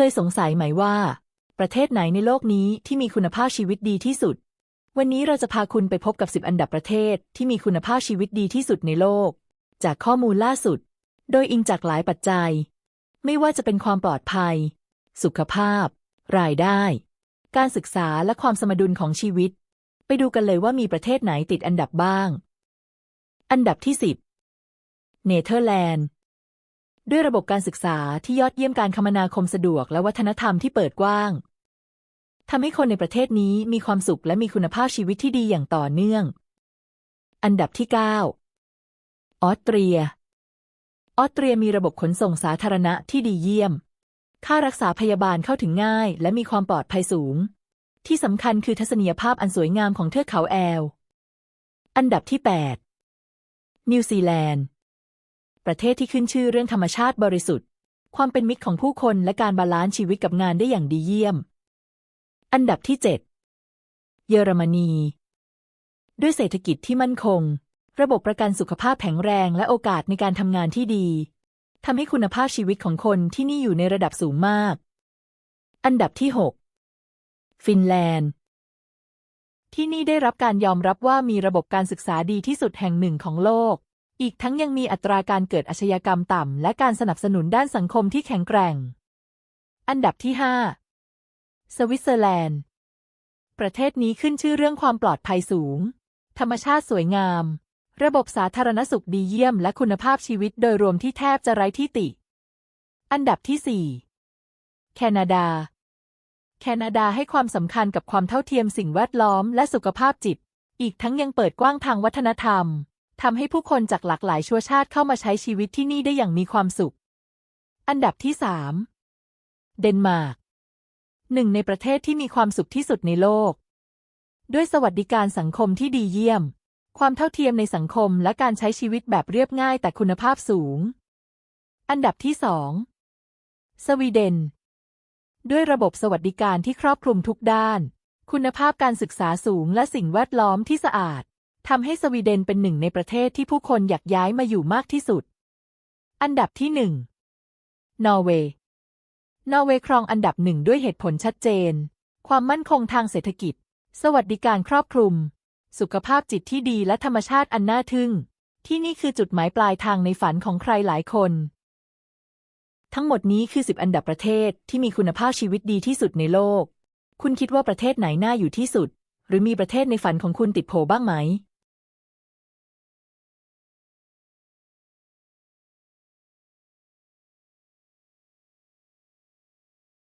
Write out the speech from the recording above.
เคยสงสัยไหมว่า ประเทศไหนในโลกนี้ที่มีคุณภาพชีวิตดีที่สุด วันนี้เราจะพาคุณไปพบกับ 10 อันดับประเทศที่มีคุณภาพชีวิตดีที่สุดในโลก จากข้อมูลล่าสุด โดยอิงจากหลายปัจจัย ไม่ว่าจะเป็นความปลอดภัย สุขภาพ รายได้ การศึกษาและความสมดุลของชีวิต ไปดูกันเลยว่ามีประเทศไหนติดอันดับบ้าง อันดับที่ 10 เนเธอร์แลนด์ ด้วยระบบการศึกษาที่ยอดเยี่ยมการคมนาคมสะดวกและวัฒนธรรมที่เปิดกว้างทำให้คนในประเทศนี้มีความสุขและมีคุณภาพชีวิตที่ดีอย่างต่อเนื่อง อันดับที่ 9 ออสเตรีย ออสเตรียมีระบบขนส่งสาธารณะที่ดีเยี่ยม ค่ารักษาพยาบาลเข้าถึงง่าย และมีความปลอดภัยสูง ที่สำคัญคือทัศนียภาพอันสวยงามของเทือกเขาแอล อันดับที่ 8 นิวซีแลนด์ ประเทศที่ขึ้นชื่อเรื่องธรรมชาติบริสุทธิ์ ความเป็นมิตรของผู้คนและการบาลานซ์ชีวิตกับงานได้อย่างดีเยี่ยม อันดับที่ 7 เยอรมนี ด้วยเศรษฐกิจที่มั่นคง ระบบประกันสุขภาพแข็งแรงและโอกาสในการทำงานที่ดีทำให้คุณภาพชีวิตของคนที่นี่อยู่ในระดับสูงมาก อันดับที่ 6 ฟินแลนด์ที่นี่ได้รับการยอมรับว่ามีระบบการศึกษาดีที่สุดแห่งหนึ่งของโลก อีกทั้งยังมีอัตราการเกิดอาชญากรรมต่ำ และการสนับสนุนด้านสังคมที่แข็งแกร่ง อันดับที่ 5 สวิตเซอร์แลนด์ ประเทศนี้ขึ้นชื่อเรื่องความปลอดภัยสูง ธรรมชาติสวยงาม ระบบสาธารณสุขดีเยี่ยม และคุณภาพชีวิตโดยรวมที่แทบจะไร้ที่ติ อันดับที่ 4 แคนาดา แคนาดาให้ความสำคัญกับความเท่าเทียมสิ่งแวดล้อมและสุขภาพจิต อีกทั้งยังเปิดกว้างทางวัฒนธรรม ทำให้ผู้คนจากหลากหลายชั่วชาติเข้ามาใช้ชีวิตที่นี่ได้อย่างมีความสุข อันดับที่3เดนมาร์กหนึ่งในประเทศที่มีความสุขที่สุดในโลก ด้วยสวัสดิการสังคมที่ดีเยี่ยม ความเท่าเทียมในสังคมและการใช้ชีวิตแบบเรียบง่ายแต่คุณภาพสูง อันดับที่สองสวีเดน ด้วยระบบสวัสดิการที่ครอบคลุมทุกด้าน คุณภาพการศึกษาสูงและสิ่งแวดล้อมที่สะอาด ทำให้สวีเดนเป็นหนึ่งในประเทศที่ผู้คนอยากย้ายมาอยู่มากที่สุด อันดับที่หนึ่งนอร์เวย์ นอร์เวย์ครองอันดับหนึ่งด้วยเหตุผลชัดเจน ความมั่นคงทางเศรษฐกิจ สวัสดิการครอบคลุม สุขภาพจิตที่ดีและธรรมชาติอันน่าทึ่ง ที่นี่คือจุดหมายปลายทางในฝันของใครหลายคน ทั้งหมดนี้คือ10อันดับประเทศที่มีคุณภาพชีวิตดีที่สุดในโลก คุณคิดว่าประเทศไหนน่าอยู่ที่สุด หรือมีประเทศในฝันของคุณติดโผบ้างไหม